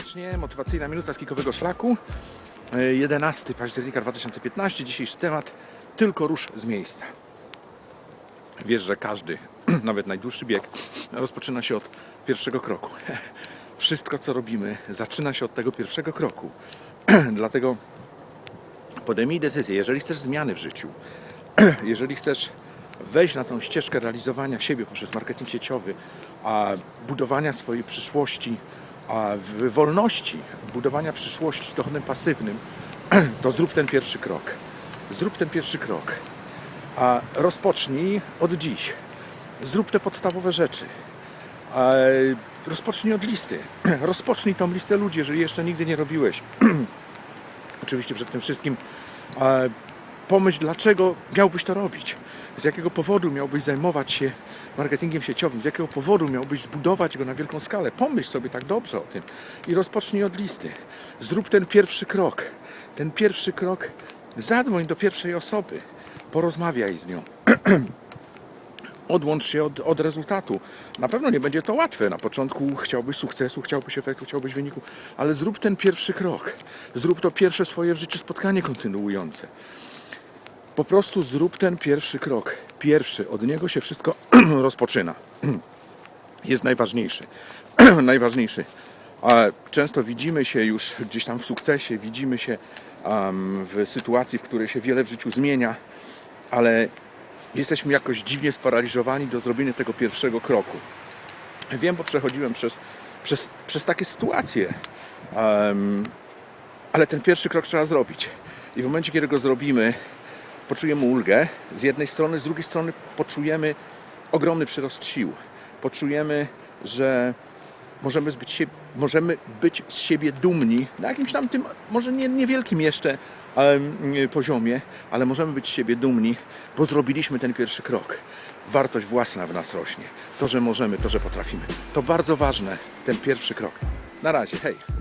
serdecznie. Motywacyjna minuta z kikowego szlaku. E, 11 października 2015. Dzisiejszy temat tylko rusz z miejsca. Wiesz, że każdy, nawet najdłuższy bieg, rozpoczyna się od pierwszego kroku. Wszystko, co robimy, zaczyna się od tego pierwszego kroku. Dlatego podejmij decyzję, jeżeli chcesz zmiany w życiu, jeżeli chcesz wejść na tą ścieżkę realizowania siebie poprzez marketing sieciowy, a budowania swojej przyszłości, w wolności budowania przyszłości z dochodem pasywnym, to zrób ten pierwszy krok. Zrób ten pierwszy krok. A rozpocznij od dziś. Zrób te podstawowe rzeczy. Rozpocznij od listy. Rozpocznij tą listę ludzi, jeżeli jeszcze nigdy nie robiłeś. Oczywiście przed tym wszystkim pomyśl, dlaczego miałbyś to robić. Z jakiego powodu miałbyś zajmować się marketingiem sieciowym, z jakiego powodu miałbyś zbudować go na wielką skalę. Pomyśl sobie tak dobrze o tym i rozpocznij od listy. Zrób ten pierwszy krok. Ten pierwszy krok, zadzwoń do pierwszej osoby, porozmawiaj z nią. Odłącz się od, od rezultatu. Na pewno nie będzie to łatwe. Na początku chciałbyś sukcesu, chciałbyś efektu, chciałbyś wyniku, ale zrób ten pierwszy krok. Zrób to pierwsze swoje w życiu spotkanie kontynuujące. Po prostu zrób ten pierwszy krok. Pierwszy, od niego się wszystko rozpoczyna. Jest najważniejszy. najważniejszy. Często widzimy się już gdzieś tam w sukcesie, widzimy się w sytuacji, w której się wiele w życiu zmienia, ale jesteśmy jakoś dziwnie sparaliżowani do zrobienia tego pierwszego kroku. Wiem, bo przechodziłem przez, przez, przez takie sytuacje, ale ten pierwszy krok trzeba zrobić. I w momencie, kiedy go zrobimy, poczujemy ulgę z jednej strony, z drugiej strony poczujemy ogromny przyrost sił. Poczujemy, że możemy być, się, możemy być z siebie dumni na jakimś tam tym, może nie, niewielkim jeszcze poziomie, ale możemy być z siebie dumni, bo zrobiliśmy ten pierwszy krok. Wartość własna w nas rośnie. To, że możemy, to, że potrafimy. To bardzo ważne, ten pierwszy krok. Na razie, hej.